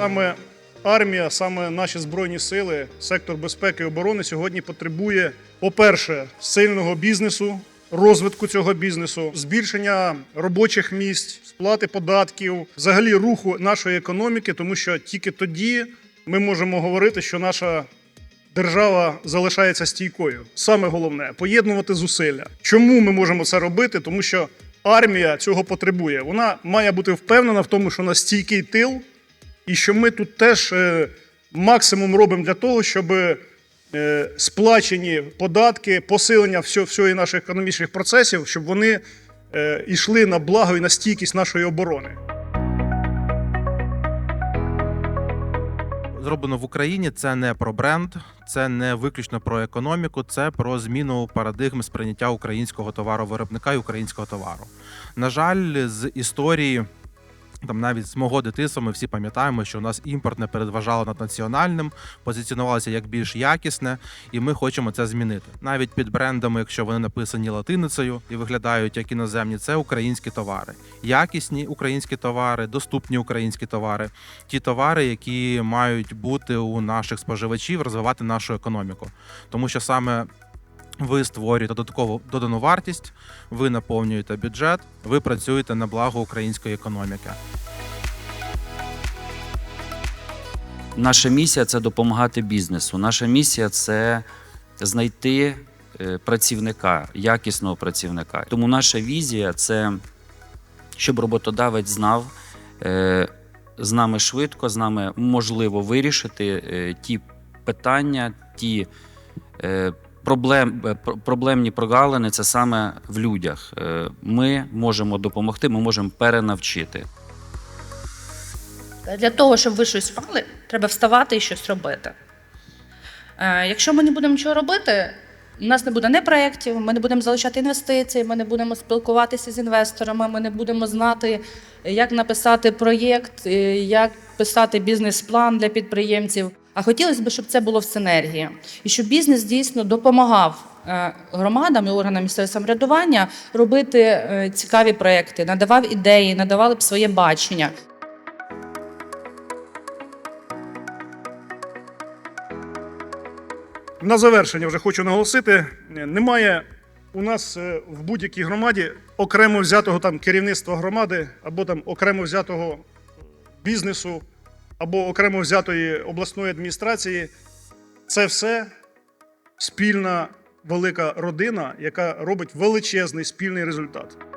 Саме армія, саме наші збройні сили, сектор безпеки і оборони сьогодні потребує, по-перше, сильного бізнесу, розвитку цього бізнесу, збільшення робочих місць, сплати податків, взагалі руху нашої економіки, тому що тільки тоді ми можемо говорити, що наша держава залишається стійкою. Саме головне поєднувати зусилля. Чому ми можемо це робити? Тому що армія цього потребує. Вона має бути впевнена в тому, що на стійкий тил, і що ми тут теж е, максимум робимо для того, щоб е, сплачені податки, посилення всього, наших економічних процесів, щоб вони е, йшли на благо і на стійкість нашої оборони. зроблено в Україні. Це не про бренд, це не виключно про економіку, це про зміну парадигми сприйняття українського товаровиробника і українського товару. На жаль, з історії. Там навіть з мого дитинства ми всі пам'ятаємо, що у нас імпорт не передважало над національним, позиціонувалося як більш якісне, і ми хочемо це змінити. Навіть під брендами, якщо вони написані латиницею і виглядають як іноземні, це українські товари, якісні українські товари, доступні українські товари, ті товари, які мають бути у наших споживачів, розвивати нашу економіку, тому що саме. Ви створюєте додаткову додану вартість, ви наповнюєте бюджет, ви працюєте на благо української економіки. Наша місія це допомагати бізнесу. Наша місія це знайти е, працівника, якісного працівника. Тому наша візія це щоб роботодавець знав е, з нами швидко, з нами можливо вирішити е, ті питання, ті проблем, е, про- проблемні прогалини це саме в людях. Е, Ми можемо допомогти, ми можемо перенавчити. Для того, щоб ви щось мали, треба вставати і щось робити. Е, Якщо ми не будемо нічого робити, у нас не буде ні проєктів, ми не будемо залучати інвестиції, ми не будемо спілкуватися з інвесторами, ми не будемо знати, як написати проєкт, як писати бізнес-план для підприємців. А хотілося б, щоб це було в синергії, і щоб бізнес дійсно допомагав е, громадам і органам місцевого самоврядування робити е, цікаві проєкти, надавав ідеї, надавали б своє бачення. На завершення вже хочу наголосити: немає у нас е, в будь-якій громаді окремо взятого там керівництва громади, або там окремо взятого бізнесу, або окремо взятої обласної адміністрації. Це все спільна велика родина, яка робить величезний спільний результат.